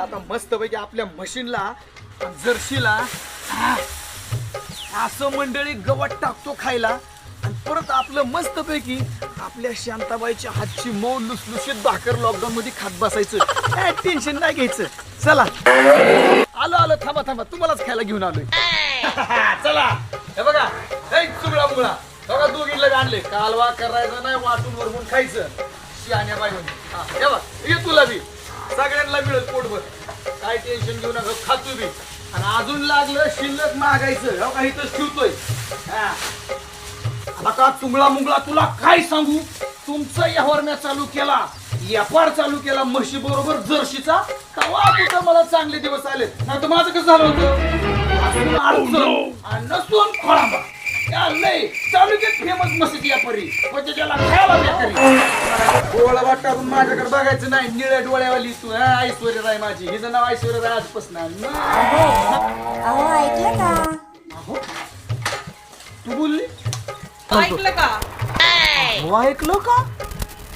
आता मस्त पैकी आपल्या मशीनला जर्शीला हा, असं मंडळी गवत टाकतो खायला. आणि परत आपलं मस्त पैकी आपल्या शांताबाईच्या हातची मऊ लुसलुशीत भाकर लॉकडाऊन मध्ये खात बसायचं. टेन्शन नाही घ्यायचं. चला. आलो आलो थांबा थांबा. तुम्हालाच खायला घेऊन आलोय. चला. हे बघा. चुगळा मुगळा बघा दोघीला बी आणले. कालवा करायचं नाही वाटून वरवून खायचं. शियाण्या बाई हा हे बघ ये तुला बी. सगळ्यांना मिळेल पोटभर. काय टेन्शन घेऊ नका खातो बी. आणि अजून लागलं शिल्लक मागायचं हो का इथंच ठेवतोय. हा. आता का तुंगळा मुंगळा तुला काय सांगू? तुमचा व्यवहार मी चालू केला व्यापार चालू केला म्हशी बरोबर जर्शीचा. तेव्हा कुठं मला चांगले दिवस आले नाही तर माझं कसं झालं होतं? असून अडचण आणि नसून खोळांबा. लय तालुक्यात फेमस म्हशीची व्यापारी पण त्याच्याला खायला बेकारी डोळा वाट टाकून माझ्याकडे बघायचं नाही. निळ्या डोळ्यावाली तू हा ऐश्वर्या राय माझी. हिचं नाव ऐश्वर्या राय आजपासून अहो ऐकलं का? तू बोलली? ऐकलं का? ऐकलं का?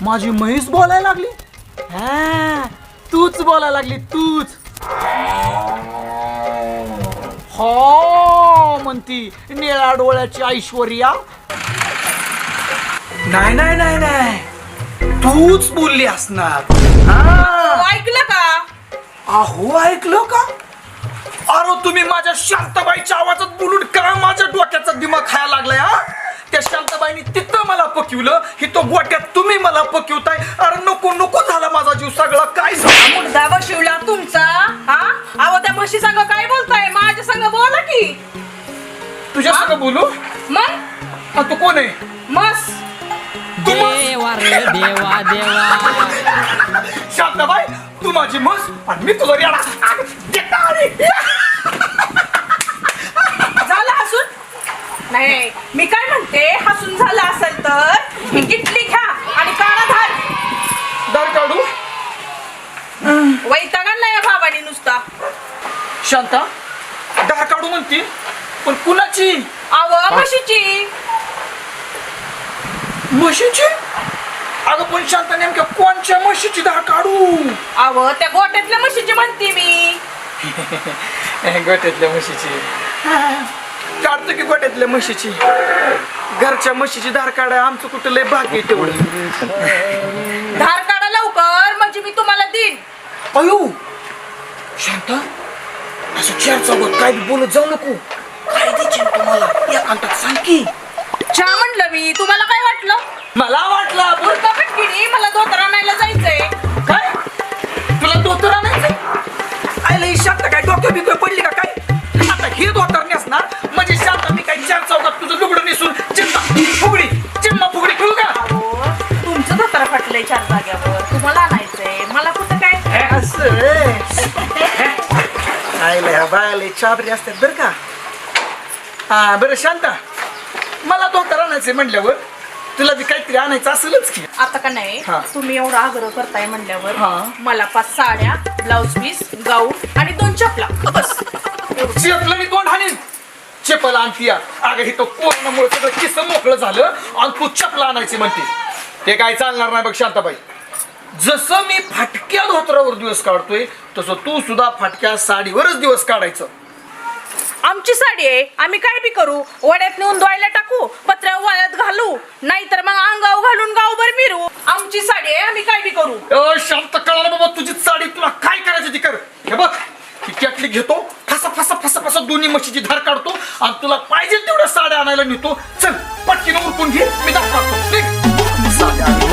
माझी म्हैस बोलायला लागली. हा तूच बोलायला लागली तूच. हो. म्हणती निळ्या डोळ्याची ऐश्वर्या? नाही नाही नाही नाही. तूच बोलली असणार. हा. ऐकलं का? अहो ऐकलं का? अरे तुम्ही माझ्या शांताबाईच्या आवाजात बोलून करा. माझ्या डोक्याचा दिमाग खायला लागलाय हा. त्या शांताबाईनी तिथं मला पकिवलं. ही तो गोट्यात तुम्ही मला पकिवताय. अरे नको नको झाला माझा जीव सगळा. काय सांगू मुद्दा बशिवला तुमचा हा? अहो त्या म्हशी संग बोलू? मग? हा, तू कोण आहे? मस. तू देवा रे देवा देवा. शांताबाई तू माझी मस आणि मी तुझा रेडा. देता अरे. झालं हसून? नाही मी काय म्हणते हसून झालं असेल तर ही किटली घ्या आणि काळा धार. दार काढू? वैतागा नाही भावानी नुसता. शांता दार काढू म्हणते पण कुणाची? अव म्हशीची. म्हशीची? अगं पण शांता नेमक्या कोणच्या म्हशीची दार काढू? अव त्या गोट्यातल्या म्हशीची म्हणते मी. गोट्यातल्या म्हशीची. काढतो की गोट्यातल्या म्हशीची? घरच्या म्हशीची धार काढा आमचं कुठं लय भाग्य आहे तेवढं. धार काढा लवकर म्हणजे मी तुम्हाला देईन. अयो! शांता असं चार चौघात काय बोलत जाऊ नको. द्यायचे तुम्हाला एकांतात सांग की चहा म्हणलं मी. तुम्हाला काय वाटलं? मला वाटलं आपण मला धोतर आणायला जायचंय. काय? तुला धोतर आणायचं आयला ही शांत काय? डोक्या बिकं पडली का काय? आता हे धोतर नेसणार? म्हणजे शांत मी काय चार चौकात तुझं लुगडं नेसून चिंता फुगडी चिम्मा फुगडी खेळू का? तुमचं धोतर फाटलंय चार जाग्यावर. तुम्हाला आणायचंय. मला कुठं काय? असं. आयला ह्या बायाला चाबरी असतात बरं का. हा बरं शांता मला धोतर आणायचंय म्हणल्यावर तुला बी काहीतरी आणायचं असेलच की आता का नाही हा. तुम्ही एवढा आग्रह करताय म्हणल्यावर हा. मला पाच साड्या ब्लाऊज पीस गाऊन आणि दोन चपला बस एवढं. चेपलं मी दोन हाणीन चेपल आणती या. अगं हे तो कोरोनामुळे सगळं किस्स मोकळं झालं आणि तू चपला आणायची म्हणते ते काय चालणार नाही बघ शांताबाई जसं मी फाटक्या धोत्रावर दिवस काढतोय तसं तू सुद्धा फाटक्या साडीवरच दिवस काढायचं आमची साडी आहे आम्ही काय बी करू? वड्यात नेऊन धुवायला टाकू पत्र्या वाळ्यात घालू नाहीतर मग अंगाव घालून गावभर मिरू. आमची साडी आहे आम्ही काय बी करू? अ, शांत कळालं बाबा तुझी साडी तुला काय करायचं ती कर. हे बघ ही कॅटली घेतो फसा फसा फसा फसा दोन्ही म्हशीची धार काढतो आणि तुला पाहिजे तेवढ्या साड्या आणायला नेतो. चल पटकीनं उरकून घे मी दाखवतो. निघ. साड्या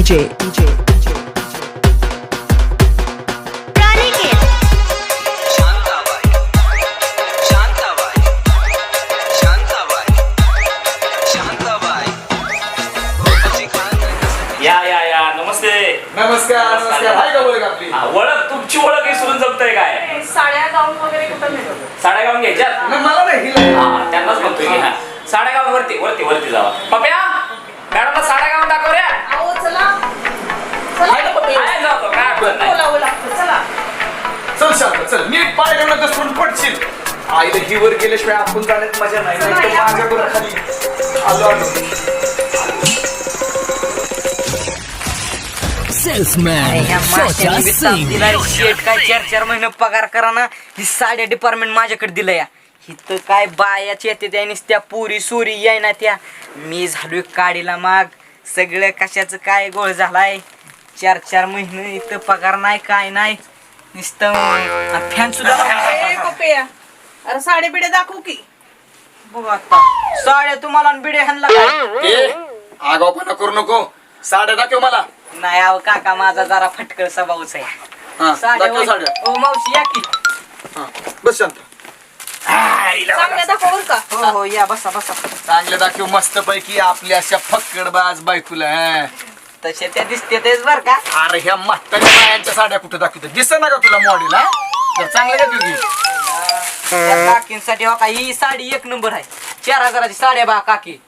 DJ, DJ, DJ, Shantabai Shantabai Shantabai Shantabai गोपाची Khan या या या. नमस्ते. नमस्कार नमस्कार. हाय का ओळख आपली? हा, ओळख तुमची ओळख विसरून जमतंय काय? साड्या गाऊन वगैरे कुठं मिळतो? साड्या गाऊन घ्यायच्यात? नाही, मला नाही हिला हा त्यांनाच म्हणतोय की हा. साड्या गाऊन वरती वरती वरती जावा. पप्या मॅडमला साड्या गाऊन पायऱ्याला घसरून पडशील. आईला ही वर गेल्याशिवाय आपण जाण्यात मजा नाही. नाही तर खाली. आलो आलो. सेल्समॅन काय चार चार महिने पगार करा ना ही साड्या डिपार्टमेंट माझ्याकडे दिलं या. इथं काय बायाच येते त्या नुसत्या पुरी सुरी याय ना त्या. मी झालोय काडीला माग. सगळं कशाचं काय गोळ झालाय? चार चार महिने इथं पगार नाही काय नाही. नुसतं फॅन सुद्धा ए, पप्या अरे साडे बिडे दाखवू की. बघ आता. साड्या तुम्हाला आणि बिडे काय? आगावपणा करू नको. साड्या दाखव मला. नाही अहो काका माझा जरा फटकळ स्वभावच आहे. हा, साड्या दाखव होय. साड्या. ओ मावशी या की. हा, बस शांत. आईला बघा. चांगल्या दाखव बरं का. हो हो या बसा बसा. चांगले दाखव मस्त पैकी आपल्या अशा फक्कडबाज बायकुला हा. तसे त्या दिसते तेच बर का? अरे ह्या म्हाताऱ्या बायांच्या साड्या कुठे दाखवतो? दिसत ना का तुला मॉडेल हा? तर चांगले का तुझी? त्या काकींसाठी हो का ही साडी एक नंबर आहे. चार हजाराची साड्या बा काकी.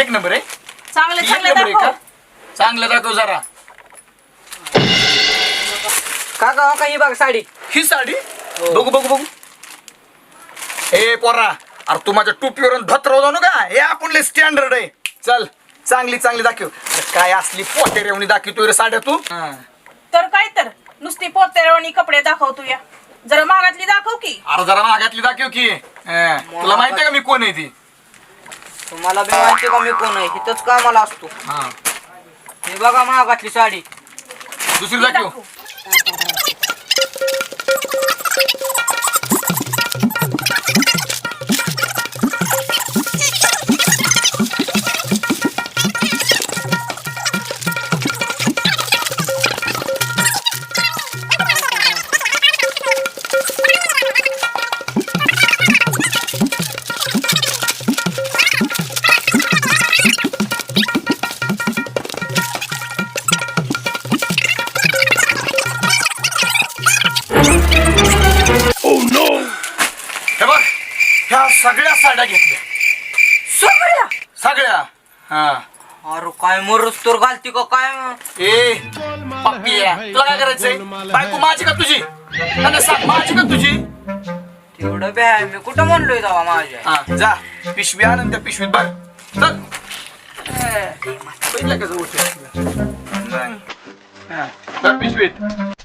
एक नंबर आहे? चांगले एक चांगले नंबर आहे का? दाखव चांगलं दाखव जरा. काका हो का ही बघ साडी. ही साडी? बघू बघू बघू. ए पोरा अरे तू माझ्या टोपीवर धत्र जाऊ नका हे आपण स्टँडर्ड आहे. चल. चांगली चांगली दाखव. अरे काय असली पोटे रेवणी दाखवतोय रे साड्या तू. तर काय तर? नुसती पोतेरवणी कपडे दाखव तू या. जरा मागातली दाखव की. अरे जरा मागातली दाखव की. हा. तुला माहितीये का मी कोण आहे ती? तुम्हाला बी माहिती का मी कोण आहे? इथंच कामाला असतो. हा. हे बघा महागातली साडी. दुसरी दाखव. दाखव. साड्या घेतल्या. सगळ्या? सगळ्या? हा. अरे काय मरच तर घालती का काय? ए पप्पिया तुला काय करायचंय? बायको माझी का तुझी? सांग माझी का तुझी? तेवढं बी आहे. मी कुठं म्हणलोय जावा माझ्या? हा जा. पिशवी आनंद पिशवीत बघ. चल. पहिलं कसं उठलं? नाही. हा, बघ पिशवीत.